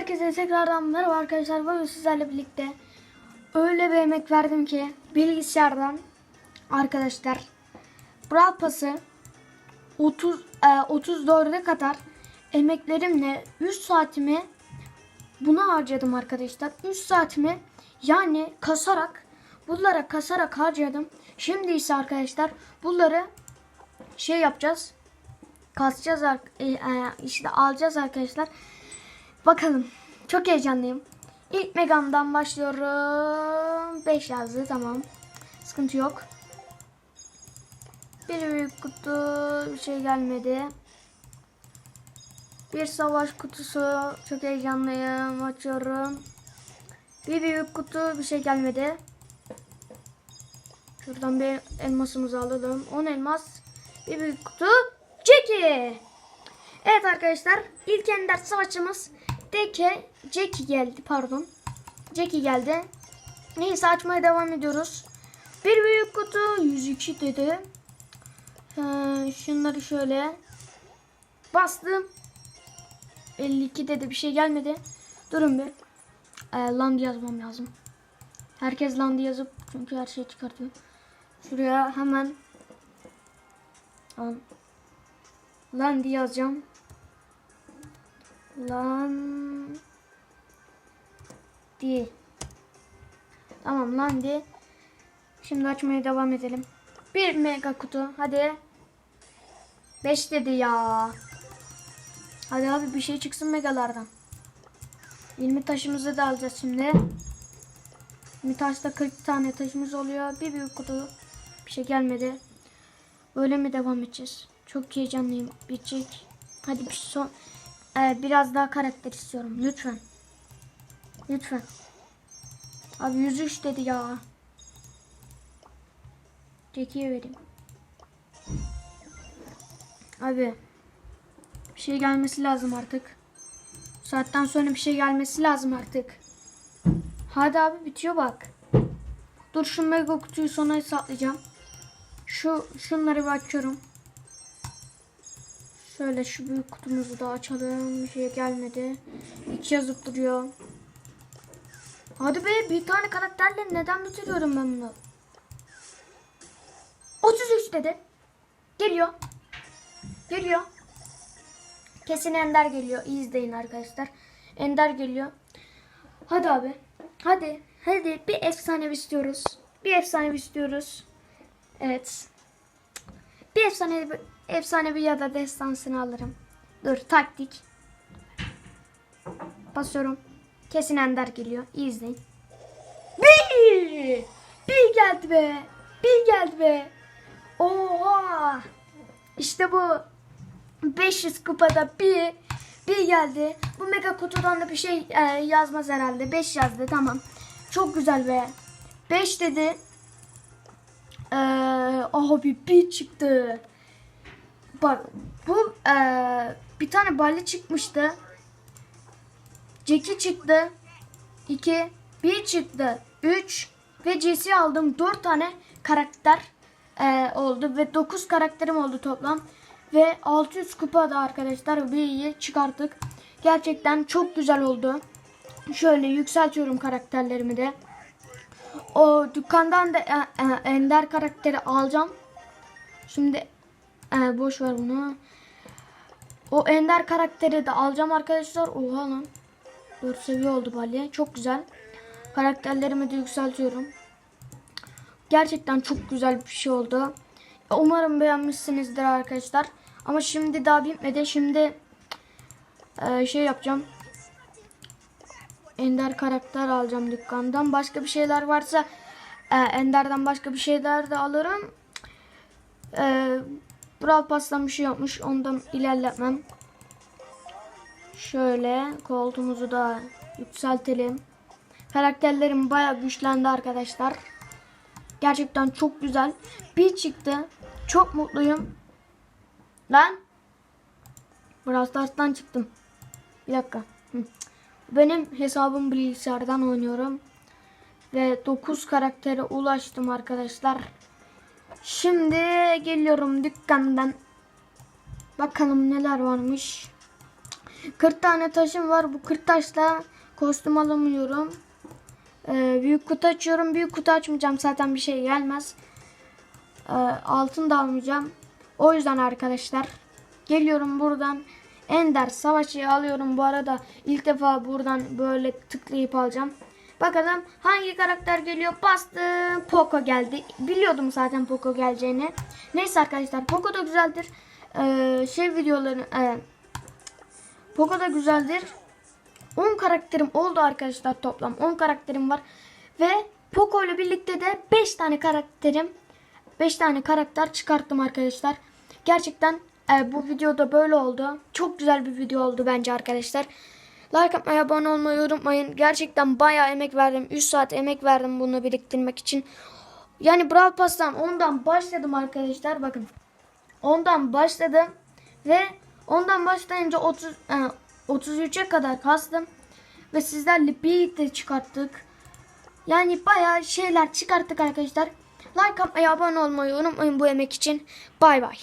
Herkese tekrardan merhaba arkadaşlar. Bugün sizlerle birlikte öyle bir emek verdim ki bilgisayardan arkadaşlar Brawl Pass'ı 30 e, 34'e kadar emeklerimle 3 saatimi buna harcadım arkadaşlar. 3 saatimi yani kasarak bunlara kasarak harcadım. Şimdi ise arkadaşlar bunları şey yapacağız. Kasacağız e, e, işte alacağız arkadaşlar. Bakalım. Çok heyecanlıyım. İlk Megam'dan başlıyorum. 5 yazdı tamam. Sıkıntı yok. Bir büyük kutu bir şey gelmedi. Bir savaş kutusu çok heyecanlıyım. Açıyorum. Bir büyük kutu bir şey gelmedi. Şuradan bir elmasımızı alalım. 10 elmas. Bir büyük kutu. Jackie. Evet arkadaşlar ilk ender savaşçımız Deke Jackie geldi pardon. Jackie geldi. Neyse açmaya devam ediyoruz. Bir büyük kutu 102 dedi. Ee, şunları şöyle bastım. 52 dedi bir şey gelmedi. Durun bir. Ee, land yazmam lazım. Herkes land yazıp çünkü her şey çıkartıyor. Şuraya hemen land yazacağım. Lan di. Tamam lan di. Şimdi açmaya devam edelim. Bir mega kutu. Hadi. 5 dedi ya. Hadi abi bir şey çıksın megalardan. 20 taşımızı da alacağız şimdi. 20 taşta 40 tane taşımız oluyor. Bir büyük kutu. Bir şey gelmedi. Böyle mi devam edeceğiz? Çok heyecanlıyım. Bitecek. Hadi bir son ee, biraz daha karakter istiyorum. Lütfen. Lütfen. Abi 103 dedi ya. Jackie'ye vereyim. Abi. Bir şey gelmesi lazım artık. Saatten sonra bir şey gelmesi lazım artık. Hadi abi bitiyor bak. Dur şu mega kutuyu sona saklayacağım. Şu şunları bir açıyorum. Şöyle şu büyük kutumuzu da açalım. Bir şey gelmedi. İki yazıp duruyor. Hadi be bir tane karakterle neden bitiriyorum ben bunu? 33 dedi. Geliyor. Geliyor. Kesin Ender geliyor. İyi izleyin arkadaşlar. Ender geliyor. Hadi abi. Hadi. Hadi bir efsane istiyoruz. Bir efsane istiyoruz. Evet. Bir efsane efsanevi ya da destansını alırım. Dur taktik. Basıyorum. Kesin Ender geliyor. İyi izleyin. Bir! Bir geldi be. Bir geldi be. Oha! İşte bu. 500 kupada bir bir geldi. Bu mega kutudan da bir şey e, yazmaz herhalde. 5 yazdı tamam. Çok güzel be. 5 dedi. Ee, abi bir çıktı. Bak bu e, bir tane balya çıkmıştı. Jackie çıktı. 2 bir çıktı. 3 ve Jesse aldım. 4 tane karakter e, oldu ve 9 karakterim oldu toplam. Ve 600 kupada arkadaşlar V'yi çıkarttık. Gerçekten çok güzel oldu. Şöyle yükseltiyorum karakterlerimi de. O dükkandan da e, e, Ender karakteri alacağım. Şimdi e, boş ver bunu. O Ender karakteri de alacağım arkadaşlar. Oha lan. 4 seviye oldu balya. Çok güzel. Karakterlerimi de yükseltiyorum. Gerçekten çok güzel bir şey oldu. Umarım beğenmişsinizdir arkadaşlar. Ama şimdi daha bitmedi. Şimdi e, şey yapacağım. Ender karakter alacağım dükkandan. Başka bir şeyler varsa e, Ender'den başka bir şeyler de alırım. E, Brawl Pass'tan bir şey yapmış. Ondan ilerletmem. Şöyle koltuğumuzu da yükseltelim. Karakterlerim baya güçlendi arkadaşlar. Gerçekten çok güzel. Bir çıktı. Çok mutluyum. Lan. Brawl Stars'tan çıktım. Bir dakika. Benim hesabım bilgisayardan oynuyorum. Ve 9 karaktere ulaştım arkadaşlar. Şimdi geliyorum dükkandan. Bakalım neler varmış. 40 tane taşım var. Bu 40 taşla kostüm alamıyorum. Ee, büyük kutu açıyorum. Büyük kutu açmayacağım. Zaten bir şey gelmez. Ee, altın da almayacağım. O yüzden arkadaşlar geliyorum buradan Ender savaşçıyı alıyorum. Bu arada ilk defa buradan böyle tıklayıp alacağım. Bakalım hangi karakter geliyor? Bastım. Poco geldi. Biliyordum zaten Poco geleceğini. Neyse arkadaşlar Poco da güzeldir. Ee, şey videoları e, Poco da güzeldir. 10 karakterim oldu arkadaşlar toplam. 10 karakterim var. Ve Poco ile birlikte de 5 tane karakterim 5 tane karakter çıkarttım arkadaşlar. Gerçekten e, bu videoda böyle oldu. Çok güzel bir video oldu bence arkadaşlar. Like atmayı, abone olmayı unutmayın. Gerçekten bayağı emek verdim. 3 saat emek verdim bunu biriktirmek için. Yani Brawl Pass'tan ondan başladım arkadaşlar. Bakın. Ondan başladım. Ve ondan başlayınca 30 e, 33'e kadar kastım. Ve sizlerle birlikte çıkarttık. Yani bayağı şeyler çıkarttık arkadaşlar. Like atmayı, abone olmayı unutmayın bu emek için. Bay bay.